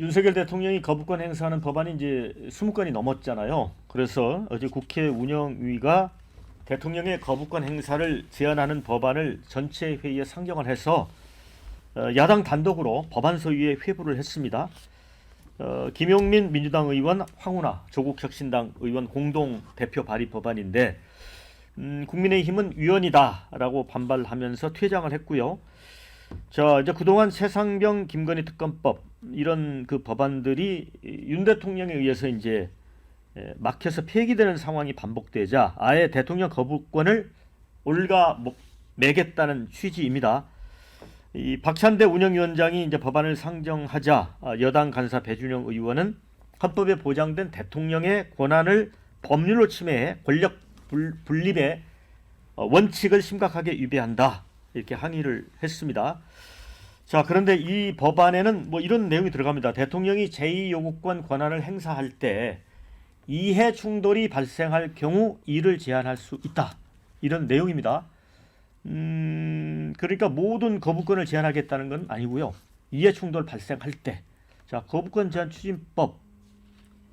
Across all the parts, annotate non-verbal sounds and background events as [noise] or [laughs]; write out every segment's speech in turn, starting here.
윤석열 대통령이 거부권 행사하는 법안이 이제 20건이 넘었잖아요. 그래서 어제 국회 운영위가 대통령의 거부권 행사를 제한하는 법안을 전체 회의에 상정을 해서 어, 야당 단독으로 법안 소위에 회부를 했습니다. 어, 김용민 민주당 의원, 황운하 조국혁신당 의원 공동 대표 발의 법안인데 음, 국민의힘은 위헌이다라고 반발하면서 퇴장을 했고요. 자 이제 그동안 최상병 김건희 특검법 이런 그 법안들이 윤 대통령에 의해서 이제 에, 막혀서 폐기되는 상황이 반복되자 아예 대통령 거부권을 올가 뭐- 매겠다는 취지입니다. 이 박찬대 운영위원장이 이제 법안을 상정하자 아, 여당 간사 배준영 의원은 헌법에 보장된 대통령의 권한을 법률로 침해해 권력 불, 분립의 어, 원칙을 심각하게 위배한다 이렇게 항의를 했습니다. 자 그런데 이 법안에는 뭐 이런 내용이 들어갑니다. 대통령이 제2 요구권 권한을 행사할 때 이해 충돌이 발생할 경우 이를 제한할 수 있다 이런 내용입니다. 음 그러니까 모든 거부권을 제한하겠다는 건 아니고요. 이해 충돌 발생할 때, 자 거부권 제한 추진법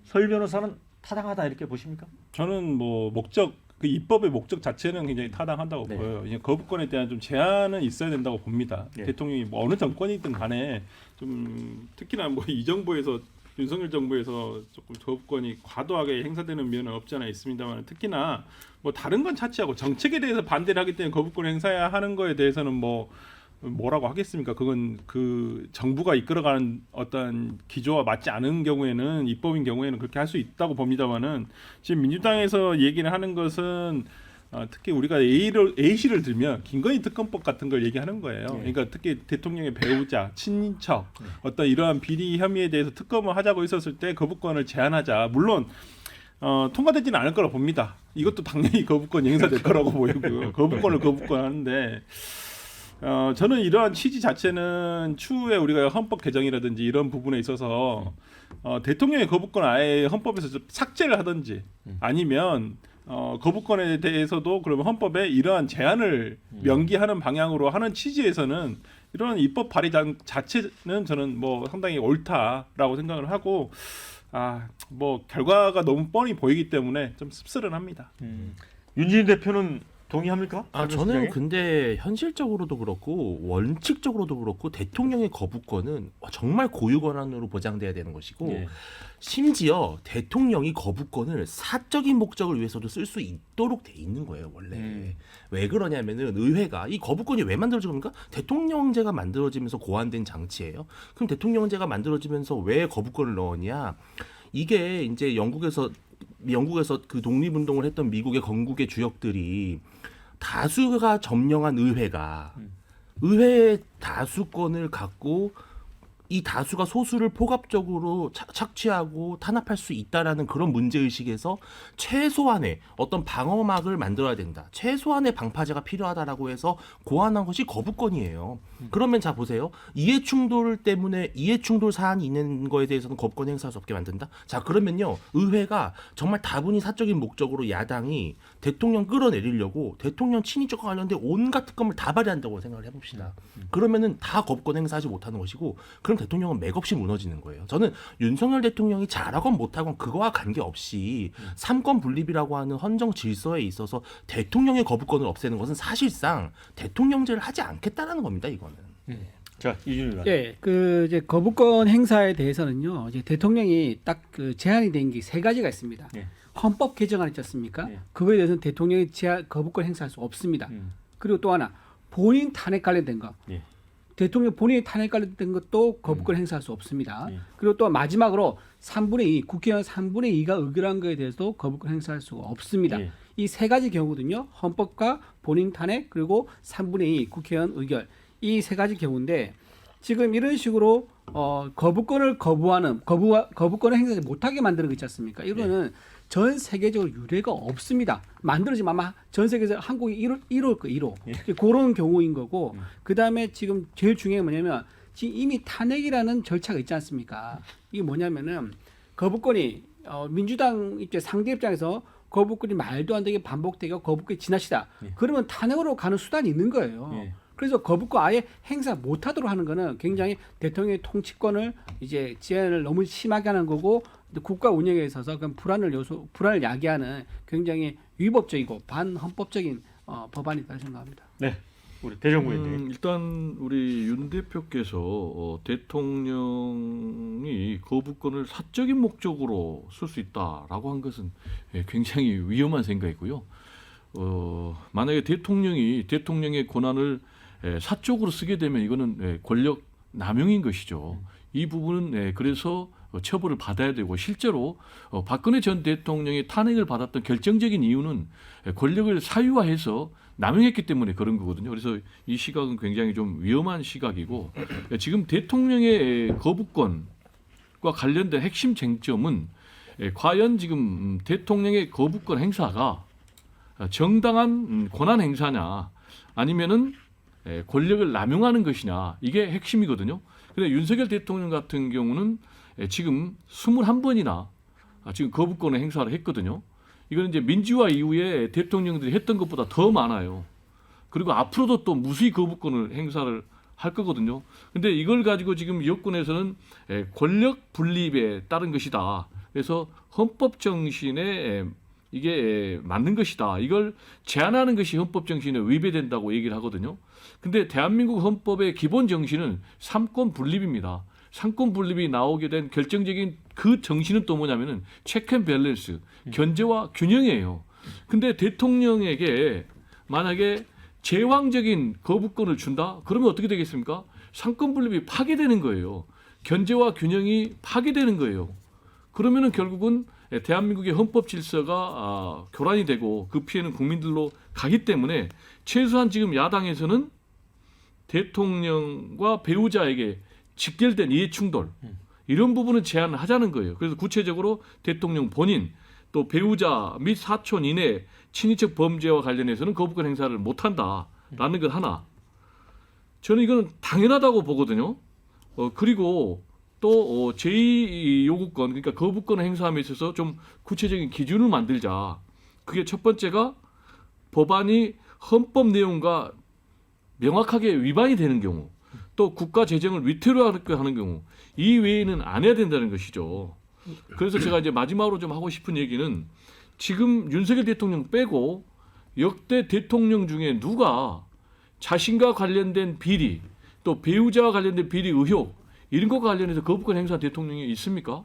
설 변호사는 타당하다 이렇게 보십니까? 저는 뭐 목적 그 입법의 목적 자체는 굉장히 타당한다고 네. 보여요. 이제 거부권에 대한 좀 제한은 있어야 된다고 봅니다. 네. 대통령이 뭐 어느 정권이든 간에 좀 특히나 뭐 이 정부에서 윤석열 정부에서 조금 거부권이 과도하게 행사되는 면은 없지 않아 있습니다만 특히나 뭐 다른 건 차치하고 정책에 대해서 반대를 하기 때문에 거부권 행사해야 하는 거에 대해서는 뭐 뭐라고 하겠습니까? 그건 그 정부가 이끌어가는 어떤 기조와 맞지 않은 경우에는 입법인 경우에는 그렇게 할 수 있다고 봅니다만은 지금 민주당에서 얘기를 하는 것은 어, 특히 우리가 A를 A시를 들면 김건희 특검법 같은 걸 얘기하는 거예요. 네. 그러니까 특히 대통령의 배우자, 친인척 어떤 이러한 비리 혐의에 대해서 특검을 하자고 했었을 때 거부권을 제한하자. 물론 어, 통과되지는 않을 거라 봅니다. 이것도 당연히 거부권이 [laughs] 행사될 거라고 보이고요. 거부권을 거부권 하는데 어, 저는 이러한 취지 자체는 추후에 우리가 헌법 개정이라든지 이런 부분에 있어서 어, 대통령의 거부권 아예 헌법에서 좀 삭제를 하든지 아니면 어, 거부권에 대해서도 그러면 헌법에 이러한 제한을 명기하는 방향으로 하는 취지에서는 이런 입법 발의 장- 자체는 저는 뭐 상당히 옳다라고 생각을 하고 아 뭐 결과가 너무 뻔히 보이기 때문에 좀 씁쓸합니다. 윤진 대표는 동의합니까? 아설 저는 변호사에게? 근데 현실적으로도 그렇고 원칙적으로도 그렇고 대통령의 거부권은 정말 고유 권한으로 보장돼야 되는 것이고 예. 심지어 대통령이 거부권을 사적인 목적을 위해서도 쓸 수 있도록 돼 있는 거예요 원래 음. 왜 그러냐면은 의회가 이 거부권이 왜 만들어진 겁니까 대통령제가 만들어지면서 고안된 장치예요 그럼 대통령제가 만들어지면서 왜 거부권을 넣었냐 이게 이제 영국에서 영국에서 그 독립운동을 했던 미국의 건국의 주역들이 다수가 점령한 의회가 의회의 다수권을 갖고 이 다수가 소수를 포괄적으로 차- 착취하고 탄압할 수 있다라는 그런 문제 의식에서 최소한의 어떤 방어막을 만들어야 된다. 최소한의 방파제가 필요하다라고 해서 고안한 것이 거부권이에요. 그러면 자 보세요. 이해 충돌 때문에 이해 충돌 사안이 있는 거에 대해서는 거부권 행사할 수 없게 만든다. 자 그러면요 의회가 정말 다분히 사적인 목적으로 야당이 대통령 끌어내리려고 대통령 친인척과 관련된 온갖 특검을 다 발휘한다고 생각을 해봅시다. 그러면은 다 거부권 행사하지 못하는 것이고 그럼 대통령은 맥없이 무너지는 거예요. 저는 윤석열 대통령이 잘하건 못하건 그거와 관계없이 삼권 분립이라고 하는 헌정 질서에 있어서 대통령의 거부권을 없애는 것은 사실상 대통령제를 하지 않겠다라는 겁니다. 이거는. 자 이준일 의원. 예, 그 이제 거부권 행사에 대해서는요, 이제 대통령이 딱 그 제한이 된 게 세 가지가 있습니다. 예. 헌법 개정안 있지 않습니까? 예. 그거에 대해서는 대통령이 제한 거부권 행사할 수 없습니다. 음. 그리고 또 하나 본인 탄핵 관련된 거. 예. 대통령 본인이 탄핵 관련된 것도 거부권 행사할 수 없습니다. 예. 그리고 또 마지막으로 3분의 2, 국회의원 3분의 2가 의결한 거에 대해서도 거부권 행사할 수가 없습니다. 예. 이세 가지 경우거든요. 헌법과 본인 탄핵 그리고 3분의 2 국회의원 의결 이 세 가지 경우인데 지금 이런 식으로 어, 거부권을 거부하는 거부 거부권을 행사하지 못하게 만드는 거 있지 않습니까? 이거는 전 세계적으로 유례가 없습니다. 만들어지면 아마 전 세계에서 한국이 1호, 1호일 거 1호. 그런 경우인 거고 그 다음에 지금 제일 중요한 게 뭐냐면 지금 이미 탄핵이라는 절차가 있지 않습니까? 이게 뭐냐면은 거부권이 어, 민주당 입장 상대 입장에서 거부권이 말도 안 되게 반복되고 거부권이 지나치다. 그러면 탄핵으로 가는 수단이 있는 거예요. 예. 그래서 거부권 아예 행사 못하도록 하는 거는 굉장히 대통령의 통치권을 이제 제한을 너무 심하게 하는 거고 국가 운영에 있어서 그 불안을 요소 불안을 야기하는 굉장히 위법적이고 반헌법적인 어, 법안이다 생각합니다. 네, 우리 대정부. 음, 일단 우리 윤 대표께서 어, 대통령이 거부권을 사적인 목적으로 쓸 수 있다라고 한 것은 예, 굉장히 위험한 생각이고요. 어, 만약에 대통령이 대통령의 권한을 예, 사적으로 쓰게 되면 이거는 예, 권력 남용인 것이죠. 이 부분은 예, 그래서 어, 처벌을 받아야 되고 실제로 어, 박근혜 전 대통령이 탄핵을 받았던 결정적인 이유는 예, 권력을 사유화해서 남용했기 때문에 그런 거거든요. 그래서 이 시각은 굉장히 좀 위험한 시각이고 예, 지금 대통령의 예, 거부권과 관련된 핵심 쟁점은 예, 과연 지금 음, 대통령의 거부권 행사가 어, 정당한 음, 권한 행사냐 아니면은 예, 권력을 남용하는 것이냐 이게 핵심이거든요. 근데 윤석열 대통령 같은 경우는 예, 지금 21번이나 아, 지금 거부권의 행사를 했거든요. 이거는 이제 민주화 이후에 대통령들이 했던 것보다 더 많아요. 그리고 앞으로도 또 무수히 거부권을 행사를 할 거거든요. 근데 이걸 가지고 지금 여권에서는 예, 권력 분립에 따른 것이다. 그래서 헌법 정신에 예, 이게 예, 맞는 것이다. 이걸 제한하는 것이 헌법 정신에 위배된다고 얘기를 하거든요. 근데 대한민국 헌법의 기본 정신은 삼권 분립입니다. 삼권 분립이 나오게 된 결정적인 그 정신은 또 뭐냐면은 체크 앤 밸런스, 견제와 균형이에요. 근데 대통령에게 만약에 제왕적인 거부권을 준다? 그러면 어떻게 되겠습니까? 삼권 분립이 파괴되는 거예요. 견제와 균형이 파괴되는 거예요. 그러면은 결국은 대한민국의 헌법 질서가 아, 교란이 되고 그 피해는 국민들로 가기 때문에 최소한 지금 야당에서는 대통령과 배우자에게 직결된 이해 충돌 이런 부분은 제한을 하자는 거예요. 그래서 구체적으로 대통령 본인 또 배우자 및 사촌 이내 친인척 범죄와 관련해서는 거부권 행사를 못 한다라는 것 하나. 저는 이거는 당연하다고 보거든요. 어, 그리고 또 어, 제2 요구권 그러니까 거부권 행사함에 있어서 좀 구체적인 기준을 만들자. 그게 첫 번째가 법안이 헌법 내용과 명확하게 위반이 되는 경우 또 국가 재정을 위태로하게 하는 경우 이 외에는 안 해야 된다는 것이죠. 그래서 제가 이제 마지막으로 좀 하고 싶은 얘기는 지금 윤석열 대통령 빼고 역대 대통령 중에 누가 자신과 관련된 비리 또 배우자와 관련된 비리 의혹 이런 것과 관련해서 거부권 행사 대통령이 있습니까?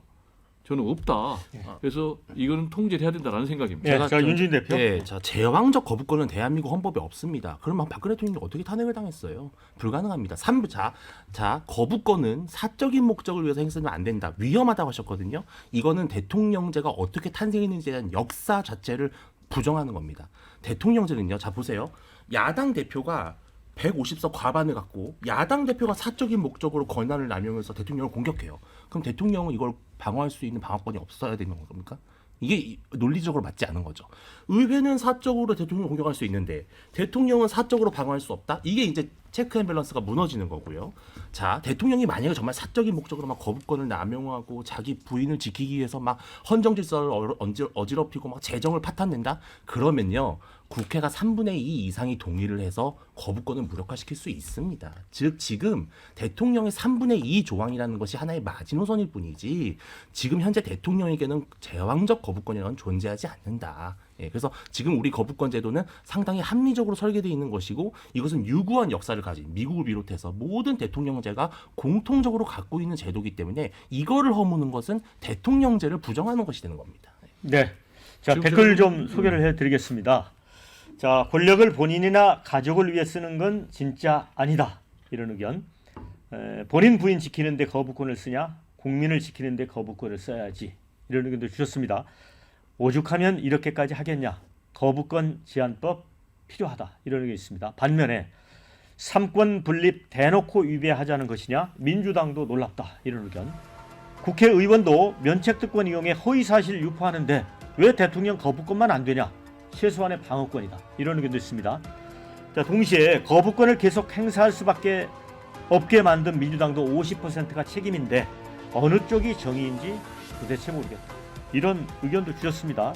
저는 없다. 그래서 이거는 통제를 해야 된다라는 생각입니다. 예, 제가 자 좀- 윤준 대표. 네, 자 제왕적 거부권은 대한민국 헌법에 없습니다. 그러면 박근혜 대통령이 어떻게 탄핵을 당했어요? 불가능합니다. 3부 자, 자 거부권은 사적인 목적을 위해서 행사하면 안 된다. 위험하다고 하셨거든요. 이거는 대통령제가 어떻게 탄생했는지에 대한 역사 자체를 부정하는 겁니다. 대통령제는요. 자 보세요. 야당 대표가 150석 과반을 갖고 야당 대표가 사적인 목적으로 권한을 남용해서 대통령을 공격해요. 그럼 대통령은 이걸 방어할 수 있는 방어권이 없어야 되는 겁니까? 이게 이- 논리적으로 맞지 않은 거죠. 의회는 사적으로 대통령을 공격할 수 있는데 대통령은 사적으로 방어할 수 없다. 이게 이제 체크 앤 밸런스가 무너지는 거고요. 자, 대통령이 만약에 정말 사적인 목적으로 막 거부권을 남용하고 자기 부인을 지키기 위해서 막 헌정 질서를 어- 어지럽히고 막 재정을 파탄낸다. 그러면요. 국회가 3분의 2 이상이 동의를 해서 거부권을 무력화시킬 수 있습니다. 즉 지금 대통령의 3분의 2 조항이라는 것이 하나의 마지노선일 뿐이지 지금 현재 대통령에게는 제왕적 거부권이라는 건 존재하지 않는다. 예, 그래서 지금 우리 거부권 제도는 상당히 합리적으로 설계되어 있는 것이고 이것은 유구한 역사를 가진 미국을 비롯해서 모든 대통령제가 공통적으로 갖고 있는 제도이기 때문에 이거를 허무는 것은 대통령제를 부정하는 것이 되는 겁니다. 네. 자 댓글 좀 소개를 해 드리겠습니다. 자 권력을 본인이나 가족을 위해 쓰는 건 진짜 아니다 이런 의견. 에, 본인 부인 지키는데 거부권을 쓰냐? 국민을 지키는데 거부권을 써야지 이런 의견도 주셨습니다. 오죽하면 이렇게까지 하겠냐? 거부권 제한법 필요하다 이런 의견이 있습니다. 반면에 삼권 분립 대놓고 위배하자는 것이냐? 민주당도 놀랍다 이런 의견. 국회의원도 면책특권 이용해 허위사실 유포하는데 왜 대통령 거부권만 안 되냐? 최소한의 방어권이다. 이런 의견도 있습니다. 자, 동시에 거부권을 계속 행사할 수밖에 없게 만든 민주당도 50%가 책임인데 어느 쪽이 정의인지 도대체 모르겠다. 이런 의견도 주셨습니다.